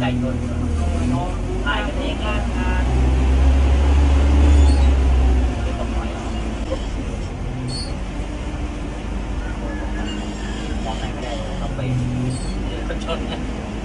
cạnh rồi nó hai cái tiếng ngang Hãy subscribe cho kênh Ghiền Mì Gõ Để không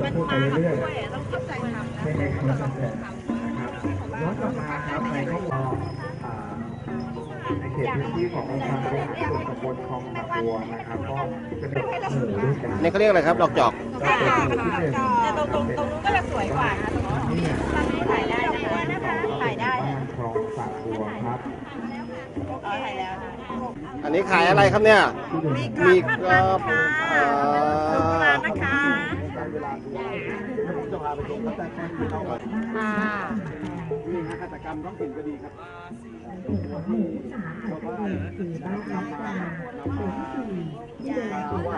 จะพูดไปเรื่อยๆใช่ไหมครับนะครับย้อนกลับมาครับในข้อความอ่าในเขตพื้นที่ขององค์การบริหารส่วนตำบลคลองสะบัวนะครับก็จะเป็นหมู่ด้วยกันนี่เขาเรียกอะไรครับดอกจอกก็เป็นหมู่ที่หนึ่งแต่ตรงตรงตรงนู้นก็จะสวยกว่านะตรงนู้ บัวครับอ๋อถ่ายแล้วอันนี้ขายอะไรครับเนี่ยที่หนึ่งมีกรอบค่ะอ่าร้านนะคะการเวลาดูผมจะพาไปชมตั้งแต่ที่เขาอ่านี่ฮะหัตถกรรมท้องถิ่นก็ดีครับตัวที่ชาวบ้านนำมานำมาไหว้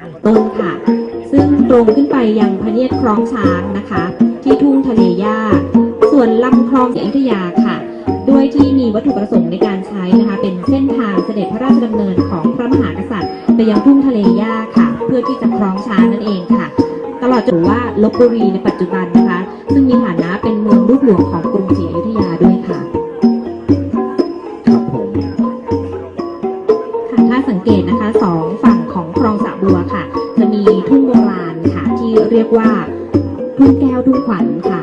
พระต้นค่ะ ซึ่งตรงขึ้นไปยังพระเนียดคลองช้างนะคะ ที่ทุ่งทะเลหญ้าส่วนลำ คลองศรีอยุธยาค่ะ ด้วยที่มีวัตถุประสงค์ในการใช้นะคะ เป็นเส้นทางเสด็จพระราชดำเนินของพระมหากษัตริย์ ไปยังทุ่งทะเลหญ้าค่ะ เพื่อที่จะคล้องช้างนั่นเองค่ะ ตลอดจนว่าลบบุรีในปัจจุบันนะคะ ซึ่งมีฐานะเป็นเมืองลูกหลวงของกรุงศรีอยุธยาด้วยค่ะครับผมค่ะถ้าสังเกตนะคะสองฝั่งของคลองสระบัวค่ะ จะมีทุ่งโบราณค่ะ ที่เรียกว่าทุ่งแก้วทุ่งขวัญค่ะ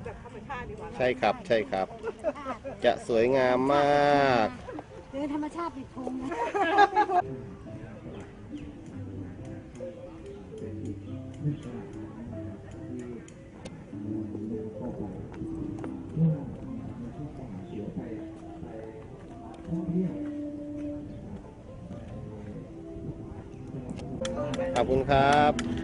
มตกดินครับแล้วก็ดวงอาทิตย์จะตกแล้วก็สาดแสงสีทองสีส้มทองเลยนะครับผ่านประตูซุ้มประตูใช่ครับใช่ครับ จะสวยงามมาก เดินธรรมชาติปิดพุงนะขอบคุณครับ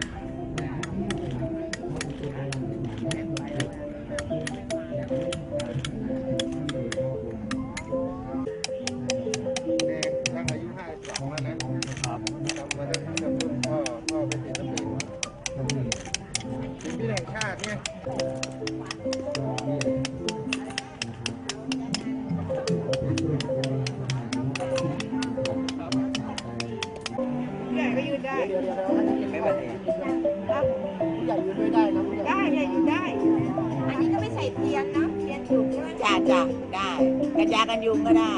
กันยากันยุงก็ได้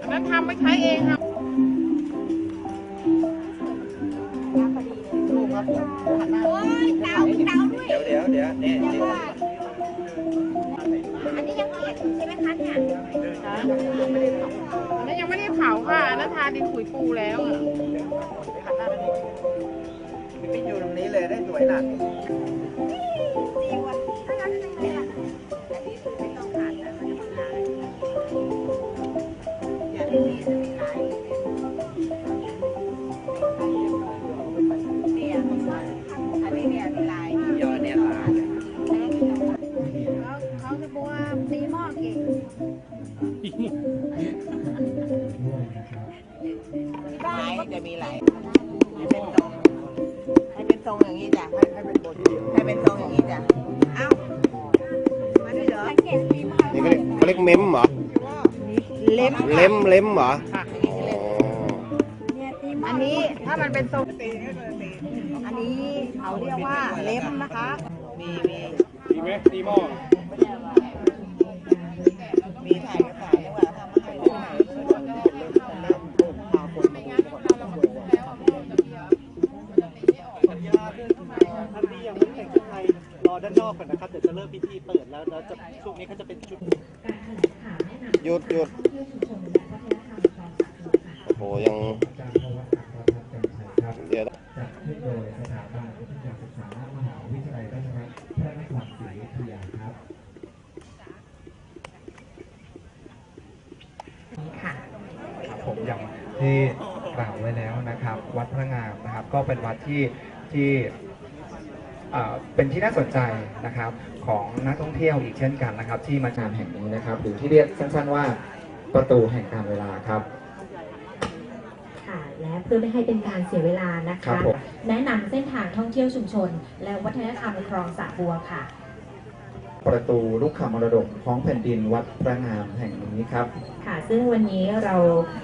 อันนั้นทำไม่ใช้เองค่ะโอ้ยเตาเตาด้วย เดี๋ยวเดี๋ยวเดี๋ยวเนี่ยยังว่าอันนี้ยังเปียกอยู่ใช่ไหมคะเนี่ยอันนั้นยังไม่ได้เผาค่ะอันนั้นทาดินขุยปูแล้วอะไปอยู่ตรงนี้เลยได้สวยหนัก ที่บ้าไม้นก็จะมีหลายให้เป็นทรงอย่างนี้จ้ะให้เป็นทรงให้เป็นทรงอย่างนี้จ้ะเอ้ามาด้วยเหรอสันี่เขาเรียกเขาเรียกเม้มเหรอ เล็บเล็มเล็มเหรออ๋ออันนี้ถ้ามันเป็นทรงอันนี้เขาเรียกว่าเล็บนะคะมีมีดีไหมดีมากถ่าย การแถลงข่าวแนะนำ หยุดหยุด ท่องเที่ยวชุมชนและวัฒนธรรมคลองสะบัวค่ะ โอ้โหยัง อาจารย์พวัตอัครพัฒน์จำชัยครับ เดี๋ยว จัดขึ้นโดยสถาบันวิทยาศึกษามหาวิทยาลัยราชภัฏพระนครศรีอยุธยาครับ ค่ะ ครับผมอย่าง ที่กล่าวไว้แล้วนะครับ วัดพระงามนะครับ ก็เป็นวัดที่ที่เอ่อเป็นที่น่าสนใจนะครับของนักท่องเที่ยวอีกเช่นกันนะครับ ที่มางานแห่งนี้นะครับ หรือที่เรียกสั้นๆว่าประตูแห่งการเวลาครับค่ะและเพื่อไม่ให้เป็นการเสียเวลานะครัคะบผมแนะนำเส้นทางท่องเที่ยวชุมชน และวัฒนธรรมคลองสะบัวค่ะ ประตูลูกขมรดกของแผ่นดินวัดพระงามแห่งนี้ครับ ค่ะ ซึ่งวันนี้เรา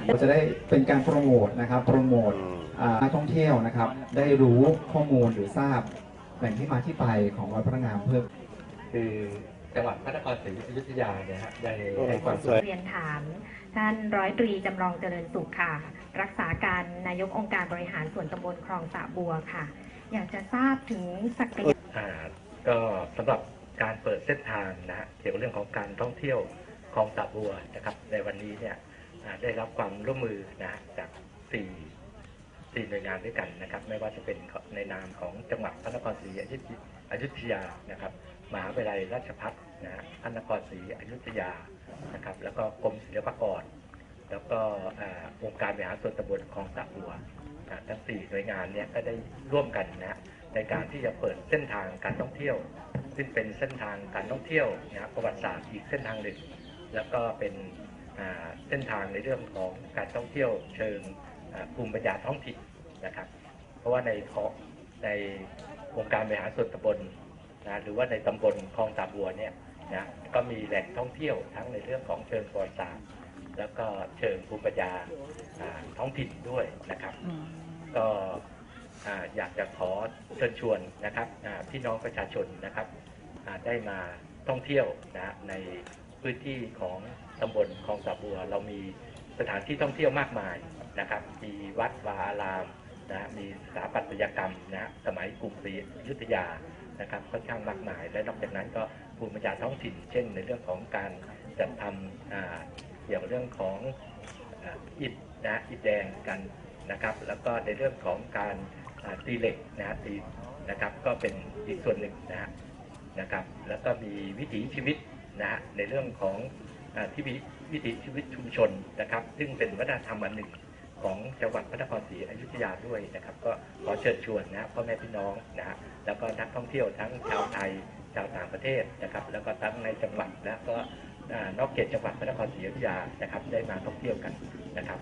เราจะได้เป็นการโปรโมทนะครับ โปรโมทอ่านักท่องเที่ยวนะครับ ได้รู้ข้อมูลหรือทราบแหล่งที่มาที่ไปของวัดพระงามเพิ่มคือจังหวัดพระนครศรีอยุธยาเนี่ยฮะได้ให้ความสวยเรียนถาม ท่านร้อยตรีจำลองเจริญสุขค่ะ รักษาการนายกองค์การบริหารส่วนตำบลคลองสะบัวค่ะ อยากจะทราบถึงศักยอ่าก็สำหรับ การเปิดเส้นทางนะฮะเกี่ยวกับเรื่องของการท่องเที่ยวคลองสะบัวนะครับ ในวันนี้เนี่ยได้รับความร่วมมือนะจากสี่สี่หน่วยงานด้วยกันนะครับ ไม่ว่าจะเป็นในนามของจังหวัดพระนครศรีอยุธยานะครับมหาวิทยาลัยราชภัฏนะฮะพระนครศรีอยุธยานะครับ แล้วก็กรมศิลปากร แล้วก็อองค์การบริหารส่วนตำบลคลองสะบัวนะทั้งสี่หน่วยงานเนี่ยก็ได้ร่วมกันนะฮะในการที่จะเปิดเส้นทางการท่องเที่ยว ซึ่งเป็นเส้นทางการท่องเที่ยวนะครับประวัติศาสตร์อีกเส้นทางหนึ่งแล้วก็เป็นอ่าเส้นทางในเรื่องของการท่องเที่ยวเชิงอ่าภูมิปัญญาท้องถิ่นนะครับ เพราะว่าในเกาะในองค์การบริหารส่วนตำบลนะหรือว่าในตำบลคลองสาบัวเนี่ยนะก็มีแหล่งท่องเที่ยวทั้งในเรื่องของเชิงประวัติศาสตร์แล้วก็เชิงภูมิปัญญาอ่าท้องถิ่นด้วยนะครับ ก็อ่าอยากจะขอเชิญชวนนะครับอ่าพี่น้องประชาชนนะครับอ่า ได้มาท่องเที่ยวนะในพื้นที่ของตำบลคลองสาบัว เรามีสถานที่ท่องเที่ยวมากมายนะครับ มีวัดวาอารามนะมีสถาปัตยกรรมนะสมัยกรุงศรีอยุธยานะครับค่อนข้างมากมาย และนอกจากนั้นก็ภูมิปัญญาท้องถิ่น เช่น ในเรื่องของการจัดทำเกี่ยวกับเรื่องของอิฐนะอิฐแดงกันนะครับ แล้วก็ในเรื่องของการตีเหล็กนะตีนะครับ ก็เป็นอีกส่วนหนึ่งนะฮะ นะครับ แล้วก็มีวิถีชีวิตนะฮะในเรื่องของอที่วิวิถีชีวิตชุมชนนะครับ ซึ่งเป็นวัฒนธรรมอันหนึ่งของจังหวัดพระนครศรีอยุธยาด้วยนะครับ ก็ขอเชิญชวนนะพ่อแม่พี่น้องนะฮะแล้วก็นักท่องเที่ยวทั้งชาวไทยชาวต่างประเทศนะครับ แล้วก็ทั้งในจังหวัดและก็นอกเขตจังหวัดพระนครศรีอยุธยานะครับ ได้มาท่องเที่ยวกันนะครับ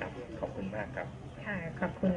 ครับขอบคุณมากครับค่ะขอบคุณ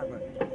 ค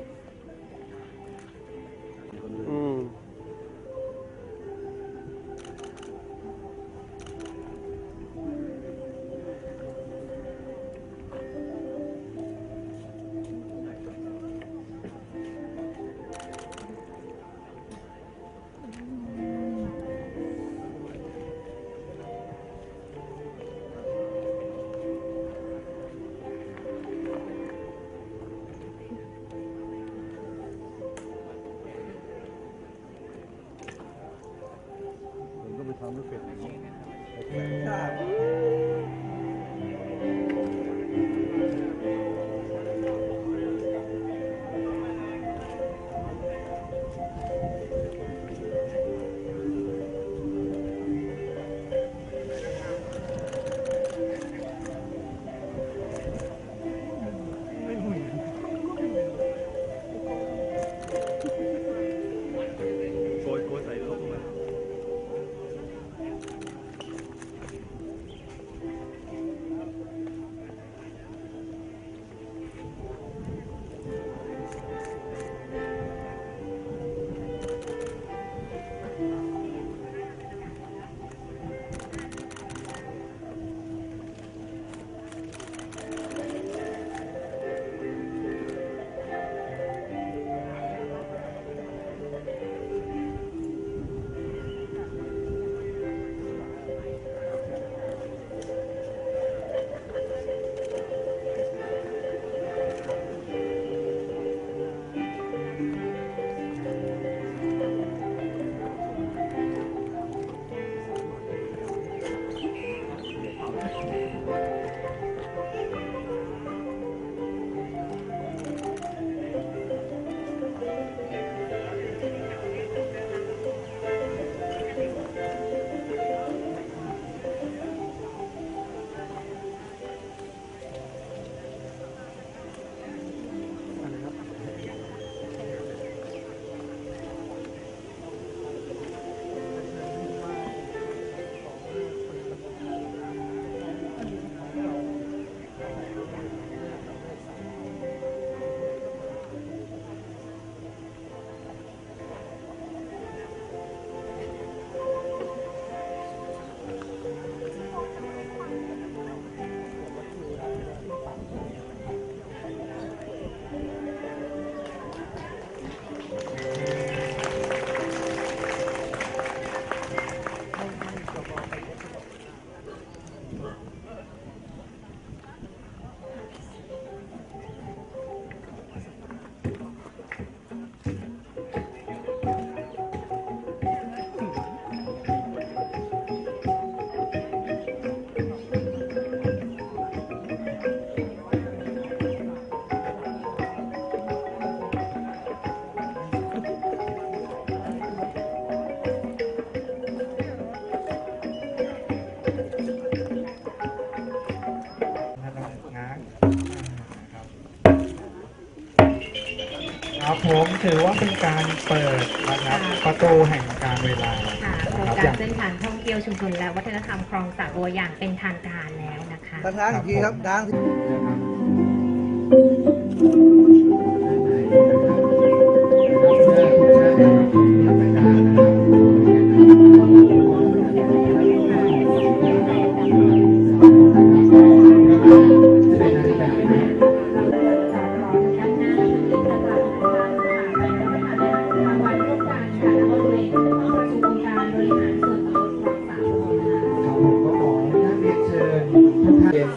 ผมถือว่าเป็นการเปิดนะครับประตูแห่งการเวลาค่ะโครงครับกาอย่ารงเส้นทางท่องเที่ยวชุมชนและวัฒนธรรมคลองสระบัวอย่างเป็นทางการแล้วนะคะทางอีกทีครับทาง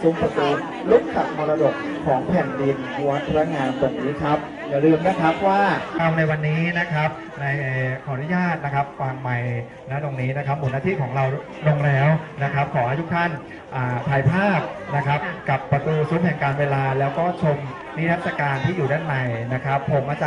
ซุ้มประตูลุกกับมรดกของแผ่นดินวัดพระงามตรงนี้ครับ อย่าลืมนะครับว่าในวันนี้นะครับในขออนุญาตนะครับวางไม้นะตรงนี้นะครับหมุนหน้าที่ของเราลงแล้วนะครับ ขอให้ทุกท่านถ่ายภาพนะครับกับประตูซุ้มแห่งการเวลา แล้วก็ชมนิทรรศการที่อยู่ด้านในนะครับ ผมอาจารย์